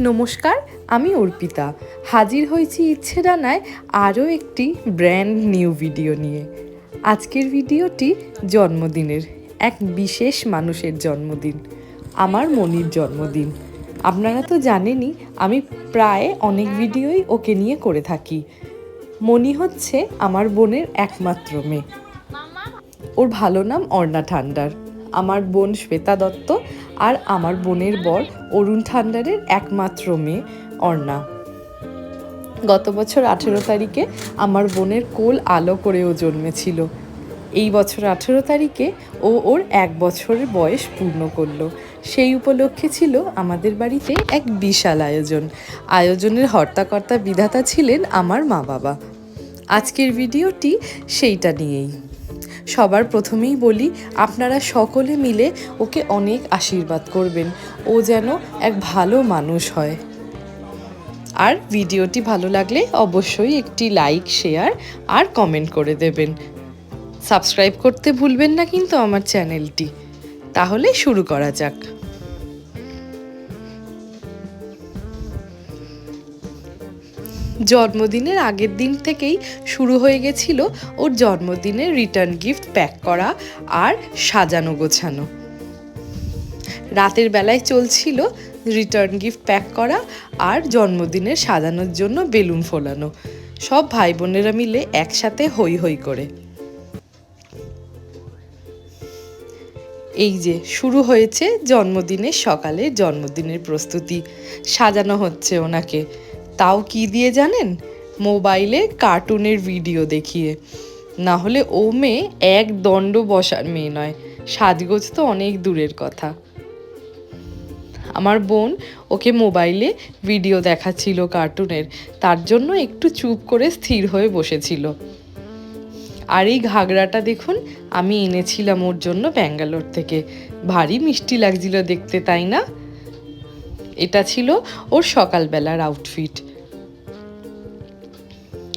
নমস্কার, আমি অর্পিতা। হাজির হয়েছি ইচ্ছে ডানায় আরও একটি ব্র্যান্ড নিউ ভিডিও নিয়ে। আজকের ভিডিওটি জন্মদিনের, এক বিশেষ মানুষের জন্মদিন, আমার মনির জন্মদিন। আপনারা তো জানেনই, আমি প্রায় অনেক ভিডিওই ওকে নিয়ে করে থাকি। মনি হচ্ছে আমার বোনের একমাত্র মেয়ে। ওর ভালো নাম অর্ণা ঠান্ডার। আমার বোন শ্বেতা দত্ত আর আমার বোনের বর অরুণ ঠান্ডারের একমাত্র মেয়ে অর্ণা। গত বছর আঠেরো তারিখে আমার বোনের কোল আলো করেও জন্মেছিল। এই বছর আঠেরো তারিখে ও ওর এক বছরের বয়স পূর্ণ করল। সেই উপলক্ষে ছিল আমাদের বাড়িতে এক বিশাল আয়োজন। আয়োজনের হর্তাকর্তা বিধাতা ছিলেন আমার মা বাবা আজকের ভিডিওটি সেইটা নিয়েই। সবার প্রথমেই বলি, আপনারা সকলে মিলে ওকে অনেক আশীর্বাদ করবেন। ও যেন এক ভালো মানুষ হয়। আর ভিডিওটি ভালো লাগলে অবশ্যই একটি লাইক, শেয়ার আর কমেন্ট করে দেবেন। সাবস্ক্রাইব করতে ভুলবেন না কিন্তু আমার চ্যানেলটি। তাহলে শুরু করা যাক। জন্মদিনের আগের দিন থেকেই শুরু হয়ে গেছিল ওর জন্মদিনের রিটার্ন গিফট প্যাক করা আর সাজানো গোছানো। রাতের বেলায় চলছিল রিটার্ন গিফট প্যাক করা আর জন্মদিনের সাজানোর জন্য বেলুন ফোলানো। সব ভাই বোনেরা মিলে একসাথে হই হই করে। এই যে, শুরু হয়েছে জন্মদিনের সকালে জন্মদিনের প্রস্তুতি। সাজানো হচ্ছে ওনাকে। তাও কি দিয়ে জানেন? মোবাইলে কার্টুনের ভিডিও দেখিয়ে। না হলে ও মেয়ে এক দণ্ড বসার মেয়ে নয়। সাজগোজ তো অনেক দূরের কথা। আমার বোন ওকে মোবাইলে ভিডিও দেখাচ্ছিল কার্টুনের। তার জন্য একটু চুপ করে স্থির হয়ে বসেছিল। আর এই ঘাগরাটা দেখুন, আমি এনেছিলাম ওর জন্য ব্যাঙ্গালোর থেকে। ভারী মিষ্টি লাগছিল দেখতে, তাই না? এটা ছিল ওর সকালবেলার আউটফিট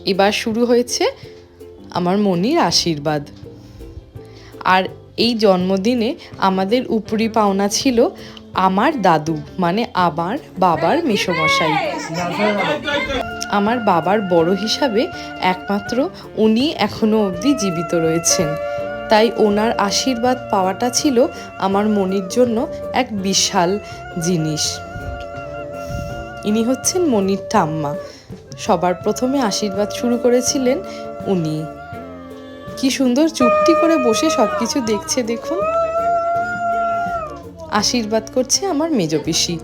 এবার শুরু হয়েছে আমার মনির আশীর্বাদ। আর এই জন্মদিনে আমাদের উপরি পাওনা ছিল আমার দাদু মানে আমার বাবার মেসোমশাই। আমার বাবার বড় হিসাবে একমাত্র উনি এখনও অবধি জীবিত রয়েছেন। তাই ওনার আশীর্বাদ পাওয়াটা ছিল আমার মনির জন্য এক বিশাল জিনিস। ইনি হচ্ছেন মনির ঠাম্মা। সবার প্রথমে আশীর্বাদ শুরু করেছিলেন উনি। কি সুন্দর চুপটি করে বসে সবকিছু দেখছে, দেখুন। আশীর্বাদ করছে আমার মেজ পিসি,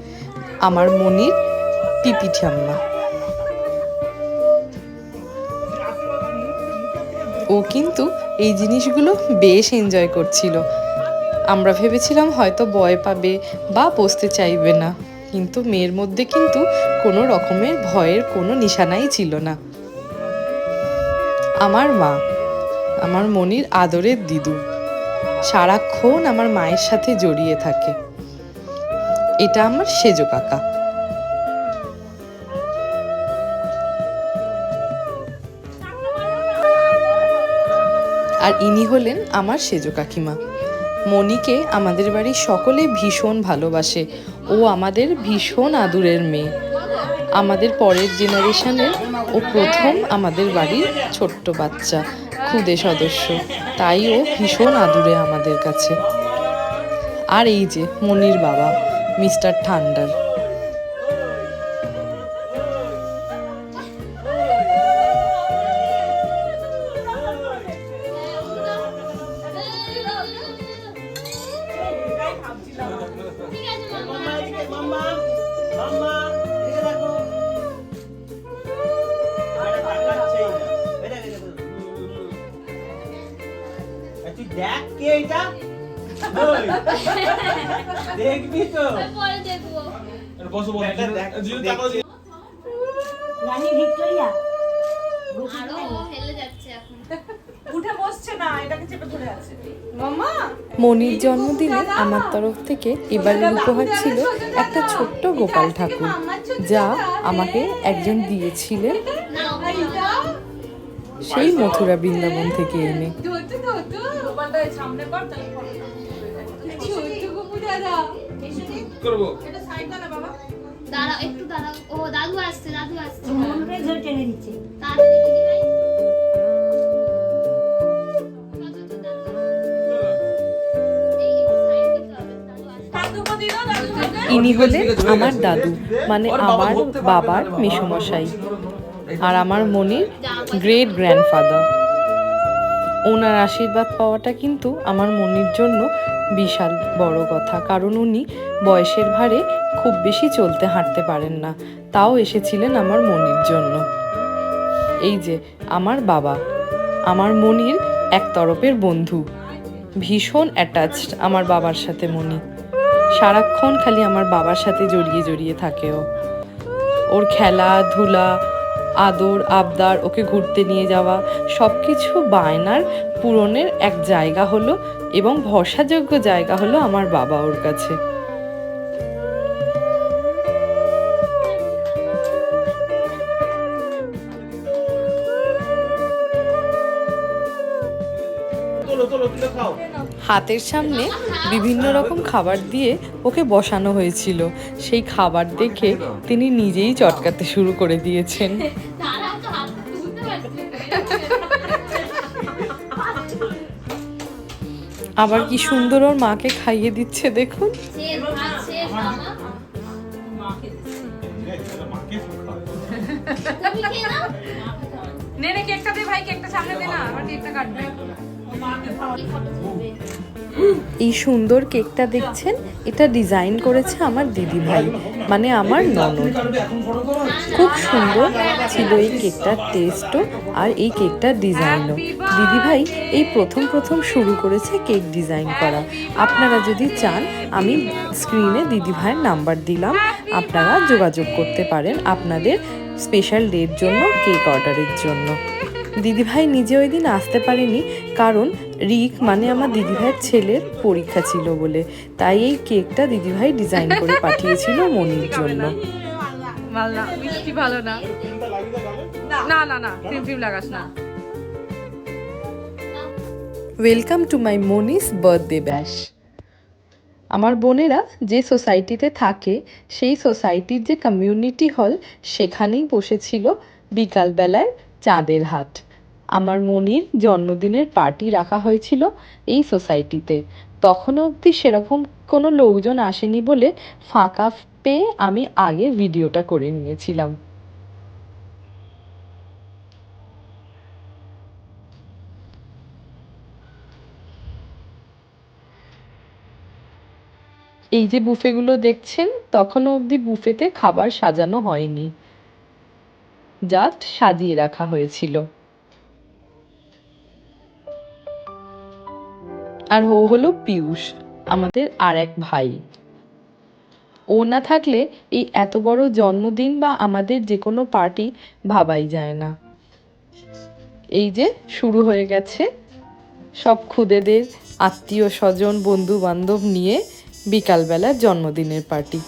আমার মনির পিপি ঠাম্মা। ও কিন্তু এই জিনিসগুলো বেশ এনজয় করছিল। আমরা ভেবেছিলাম হয়তো ভয় পাবে বা বসতে চাইবে না। কিন্তু মেয়ের মধ্যে কিন্তু কোনো রকমের ভয়ের কোনো নিশানাই ছিল না। আমার মা, আমার মনির আদরের দিদু, সারাক্ষণ আমার মায়ের সাথে জড়িয়ে থাকে। এটা আমার সেজো কাকা। আর ইনি হলেন আমার সেজো কাকিমা। মনিকে আমাদের বাড়ির সকলে ভীষণ ভালোবাসে। ও আমাদের ভীষণ আদুরের মেয়ে। আমাদের পরের জেনারেশনের ও প্রথম আমাদের বাড়ির ছোট্ট বাচ্চা, খুদে সদস্য। তাই ও ভীষণ আদুরে আমাদের কাছে। আর এই যে মনির বাবা, মিস্টার ঠান্ডার। দেখ। কে এটা? দেখবি তো? বসো বসো ব্যাটা দেখ, জিজু দেখছি। তাকাও দিকে। রানী ভিক্টোরিয়া আরও হেলে যাচ্ছে এখন উঠে বসছে না এটাকে চেপে ধরে আছে মনির জন্মদিনে আমার তরফ থেকে এবারের উপহার ছিল একটা ছোট্ট গোপাল ঠাকুর যা আমাকে একজন দিয়েছিলেন সেই মথুরা বৃন্দাবন থেকে এনে। গোপালটা সামনে কর তাহলে করব। দাঁড়াও একটু আসছে মনটাই ধরে টেনে দিচ্ছে ইনি হলেন আমার দাদু। মানে আমার বাবার মেসোমশাই আর আমার মনির গ্রেট গ্র্যান্ডফাদার ওনার আশীর্বাদ পাওয়াটা কিন্তু আমার মনির জন্য বিশাল বড় কথা। কারণ উনি বয়সের ভারে খুব বেশি চলতে হাঁটতে পারেন না। তাও এসেছিলেন আমার মনির জন্য। এই যে আমার বাবা আমার মনির এক তরফের বন্ধু। ভীষণ অ্যাটাচড আমার বাবার সাথে মনি সারাক্ষণ খালি আমার বাবার সাথে জড়িয়ে জড়িয়ে থাকে ও ওর খেলাধুলা আদর, আবদার, ওকে ঘুরতে নিয়ে যাওয়া সব কিছু বায়নার পূরণের এক জায়গা হলো এবং ভরসাযোগ্য জায়গা হলো আমার বাবা ওর কাছে। হাতের সামনে বিভিন্ন রকম খাবার দিয়ে ওকে বসানো হয়েছিল। সেই খাবার দেখে তিনি নিজেই চটকাতে শুরু করে দিয়েছেন। আবার কি সুন্দর ওর মাকে খাইয়ে দিচ্ছে দেখুন। কেকটা দে ভাই কেকটা সামনে দে না, আমার কেকটা কাটবে। এই সুন্দর কেকটা দেখছেন? এটা ডিজাইন করেছে আমার দিদি ভাই মানে আমার ননদ। খুব সুন্দর ছিল এই কেকটার টেস্টও আর এই কেকটার ডিজাইনও দিদি ভাই, এই প্রথম প্রথম শুরু করেছে কেক ডিজাইন করা। আপনারা যদি চান, আমি স্ক্রিনে দিদি ভাইয়ের নাম্বার দিলাম। আপনারা যোগাযোগ করতে পারেন আপনাদের স্পেশাল ডের জন্য কেক অর্ডারের জন্য। দিদিভাই নিজে ওই দিন আসতে পারেনি কারণ রিক মানে আমার দিদিভাইয়ের ছেলের পরীক্ষা ছিল বলে। তাই এই কেকটা দিদিভাই ডিজাইন করে পাঠিয়েছিল মনির জন্য। মিষ্টি ভালো না। না না না ফিম লাগাস না। Welcome to my Monis birthday bash আমার বোনেরা যে সোসাইটিতে থাকে সেই সোসাইটির যে কমিউনিটি হল সেখানেই বসেছিল বিকালবেলায় চাঁদের হাট। আমার মনির জন্মদিনের পার্টি রাখা হয়েছিল এই সোসাইটিতে। তখনও অবধি সেরকম কোনো লোকজন আসেনি বলে ফাঁকা পেয়ে আমি আগে ভিডিওটা করে নিয়েছিলাম। এই যে বুফেগুলো দেখছেন, তখনও অবধি বুফেতে খাবার সাজানো হয়নি। জাস্ট সাজিয়ে রাখা হয়েছিল। আর ও হলো পিয়ুষ, আমাদের আর এক ভাই। ও না থাকলে এই এত বড় জন্মদিন বা আমাদের যে কোনো পার্টি ভাবাই যায় না। এই যে শুরু হয়ে গেছে। সব খুদেদের, আত্মীয় স্বজন বন্ধু বান্ধব নিয়ে বিকালবেলার জন্মদিনের পার্টি।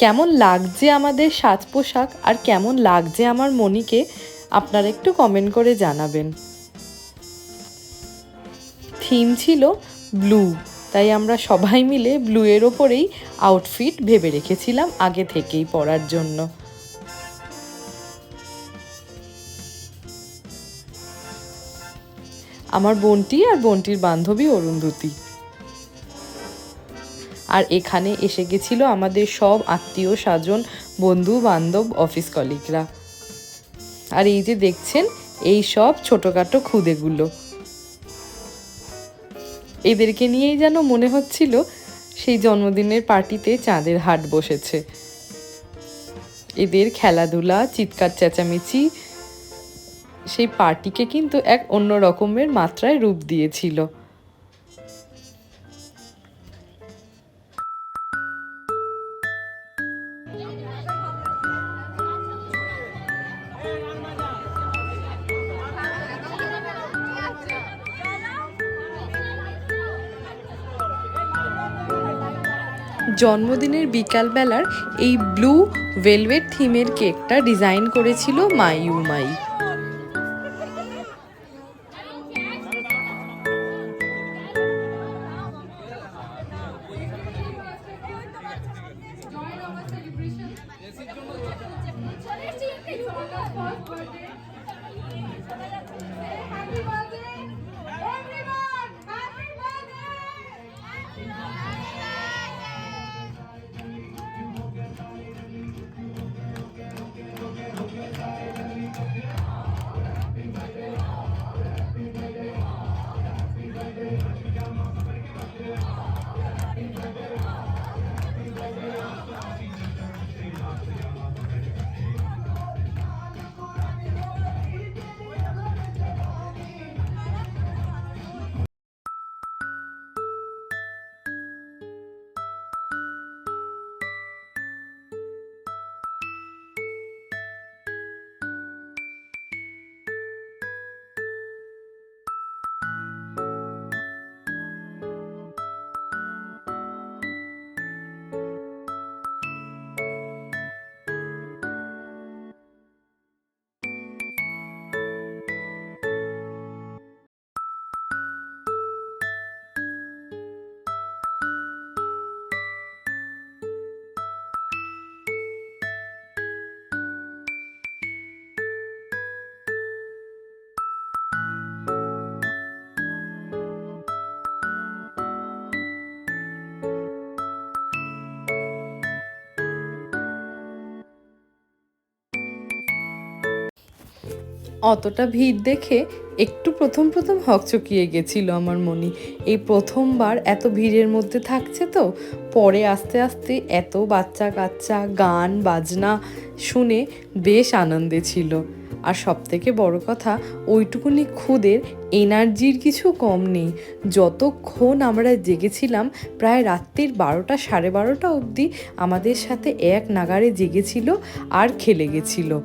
কেমন লাগছে আমাদের সাজ পোশাক আর কেমন লাগছে আমার মনিকে আপনারা একটু কমেন্ট করে জানাবেন। থিম ছিল ব্লু তাই আমরা সবাই মিলে ব্লু এর ওপরেই আউটফিট ভেবে রেখেছিলাম আগে থেকেই পরার জন্য। আমার বোনটি আর বোনটির বান্ধবী অরুন্ধতী। আর এখানে এসে গেছিল আমাদের সব আত্মীয়, স্বজন, বন্ধু, বান্ধব অফিস কলিগরা আর এই যে দেখছেন, এই সব ছোটোখাটো খুদেগুলো। এদেরকে নিয়েই যেন মনে হচ্ছিল সেই জন্মদিনের পার্টিতে চাঁদের হাট বসেছে। এদের খেলাধুলা, চিৎকার চেঁচামেচি, সেই পার্টিকে কিন্তু এক অন্য রকমের মাত্রায় রূপ দিয়েছিল। জন্মদিনের বিকালবেলার এই ব্লু ভেলভেট থিমের কেকটা ডিজাইন করেছিল মাইউ মাই অতটা ভিড় দেখে একটু প্রথম প্রথম হকচকিয়ে গেছিল আমার মনি। এই প্রথমবার এত ভিড়ের মধ্যে থাকছে তো, পরে আস্তে আস্তে এত বাচ্চা কাচ্চা, গান, বাজনা শুনে বেশ আনন্দে ছিল। আর সব থেকে বড় কথা, ওইটুকুনি খুদের এনার্জির কিছু কম নেই। যতক্ষণ আমরা জেগেছিলাম, প্রায় রাত্রির বারোটা সাড়ে বারোটা অবধি আমাদের সাথে এক নাগারে জেগেছিল আর খেলে গেছিল।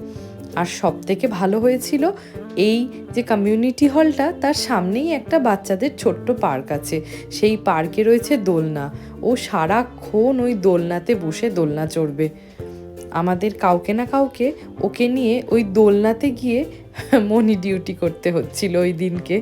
আর সব থেকে ভালো হয়েছিল এই যে কমিউনিটি হলটা তার সামনেই একটা বাচ্চাদের ছোট্ট পার্ক আছে। সেই পার্কে রয়েছে দোলনা। ও সারাক্ষণ ওই দোলনাতে বসে দোলনা চড়বে। আমাদের কাউকে না কাউকে ওকে নিয়ে ওই দোলনাতে গিয়ে মনি ডিউটি করতে হচ্ছিল ওই দিনকে।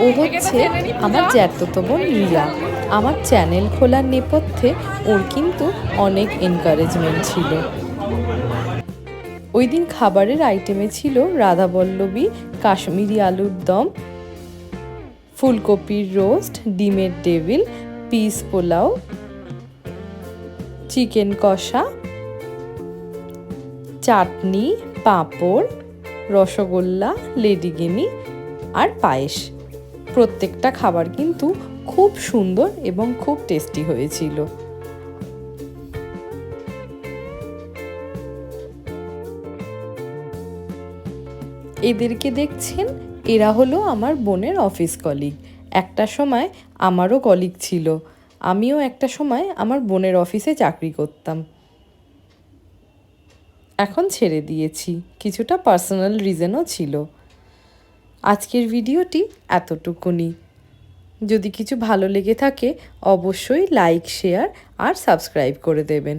ও হচ্ছে আমার জ্যাঠতো বোন রিয়া আমার চ্যানেল খোলার নেপথ্যে ওর কিন্তু অনেক এনকারেজমেন্ট ছিল। ওই দিন খাবারের আইটেমে ছিল রাধাবল্লবী কাশ্মীরি আলুর দম ফুলকপির রোস্ট ডিমের টেবিল পিস পোলাও চিকেন কষা চাটনি পাঁপড় রসগোল্লা লেডিগিনি আর পায়েস। প্রত্যেকটা খাবার কিন্তু খুব সুন্দর এবং খুব টেস্টি হয়েছিল। এদেরকে দেখছেন, এরা হলো আমার বোনের অফিস কলিগ। একটা সময় আমারও কলিগ ছিল। আমিও একটা সময় আমার বোনের অফিসে চাকরি করতাম। এখন ছেড়ে দিয়েছি। কিছুটা পার্সোনাল রিজনও ছিল। আজকের ভিডিওটি এতটুকুনি। যদি কিছু ভালো লেগে থাকে, অবশ্যই লাইক, শেয়ার আর সাবস্ক্রাইব করে দেবেন।